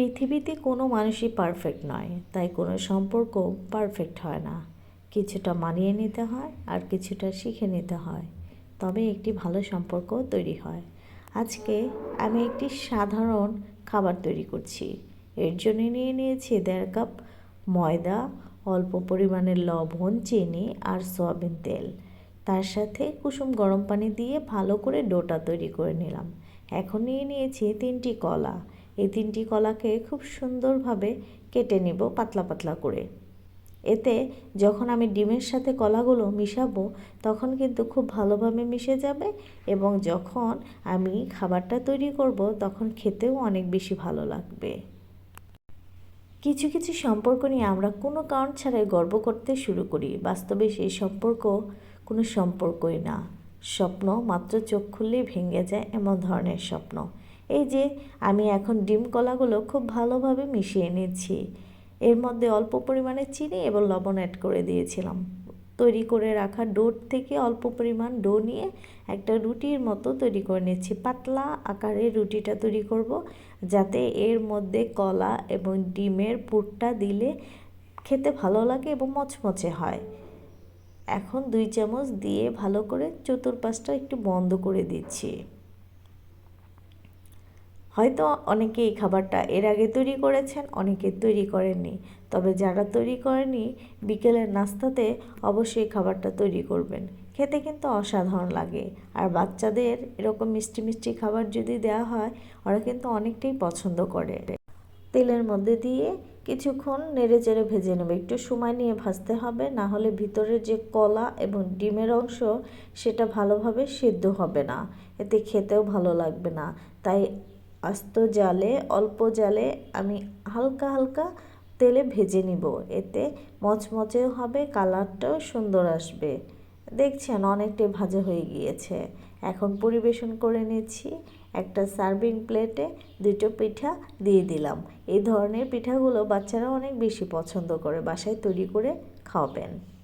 পৃথিবীতে কোনো মানুষই পারফেক্ট নয়, তাই কোনো সম্পর্ক পারফেক্ট হয় না। কিছুটা মানিয়ে নিতে হয় আর কিছুটা শিখে নিতে হয়, তবে একটি ভালো সম্পর্ক তৈরি হয়। আজকে আমি একটি সাধারণ খাবার তৈরি করছি। এর জন্য নিয়ে নিয়েছি দেড় কাপ ময়দা, অল্প পরিমাণের লবণ, চিনি আর সয়াবিন তেল। তার সাথে কুসুম গরম পানি দিয়ে ভালো করে ডোটা তৈরি করে নিলাম। এখন নিয়ে নিয়েছি তিনটি কলা। এই তিনটি কলাকে খুব সুন্দরভাবে কেটে নিব পাতলা পাতলা করে। এতে যখন আমি ডিমের সাথে কলাগুলো মিশাবো, তখন কিন্তু খুব ভালোভাবে মিশে যাবে এবং যখন আমি খাবারটা তৈরি করব, তখন খেতেও অনেক বেশি ভালো লাগবে। কিছু কিছু সম্পর্ক নিয়ে আমরা কোনো কারণ ছাড়াই গর্ব করতে শুরু করি। বাস্তবে সেই সম্পর্ক কোনো সম্পর্কই না। স্বপ্ন মাত্র চোখ খুললেই ভেঙে যায় এমন ধরনের স্বপ্ন। এই যে, আমি এখন ডিম কলাগুলো খুব ভালোভাবে মিশিয়ে নিচ্ছি। এর মধ্যে অল্প পরিমাণে চিনি এবং লবণ অ্যাড করে দিয়েছিলাম। তৈরি করে রাখা ডোর থেকে অল্প পরিমাণ ডো নিয়ে একটা রুটির মতো তৈরি করে নিচ্ছি। পাতলা আকারে রুটিটা তৈরি করব যাতে এর মধ্যে কলা এবং ডিমের পুরটা দিলে খেতে ভালো লাগে এবং মচমচে হয়। এখন দুই চামচ দিয়ে ভালো করে চতুর্পাশটা একটু বন্ধ করে দিচ্ছি। হয়তো অনেকে এই খাবারটা এর আগে তৈরি করেছেন, অনেকে তৈরি করেননি। তবে যারা তৈরি করেনি বিকেলের নাস্তাতে অবশ্যই খাবারটা তৈরি করবেন। খেতে কিন্তু অসাধারণ লাগে। আর বাচ্চাদের এরকম মিষ্টি মিষ্টি খাবার যদি দেওয়া হয়, ওরা কিন্তু অনেকটাই পছন্দ করে। তেলের মধ্যে দিয়ে কিছুক্ষণ নেড়ে চেড়ে ভেজে নেবে। একটু সময় নিয়ে ভাজতে হবে, না হলে ভিতরের যে কলা এবং ডিমের অংশ, সেটা ভালোভাবে সিদ্ধ হবে না। এতে খেতেও ভালো লাগবে না। তাই আস্ত জালে, অল্প জালে আমি হালকা হালকা তেলে ভেজে নিব। এতে মচমচেও হবে, কালারটাও সুন্দর আসবে। দেখছেন অনেকটাই ভাজা হয়ে গিয়েছে। এখন পরিবেশন করে নিচ্ছি। একটা সার্ভিং প্লেটে দুটো পিঠা দিয়ে দিলাম। এই ধরনের পিঠাগুলো বাচ্চারা অনেক বেশি পছন্দ করে, বাসায় তৈরি করে খাওয়াবেন।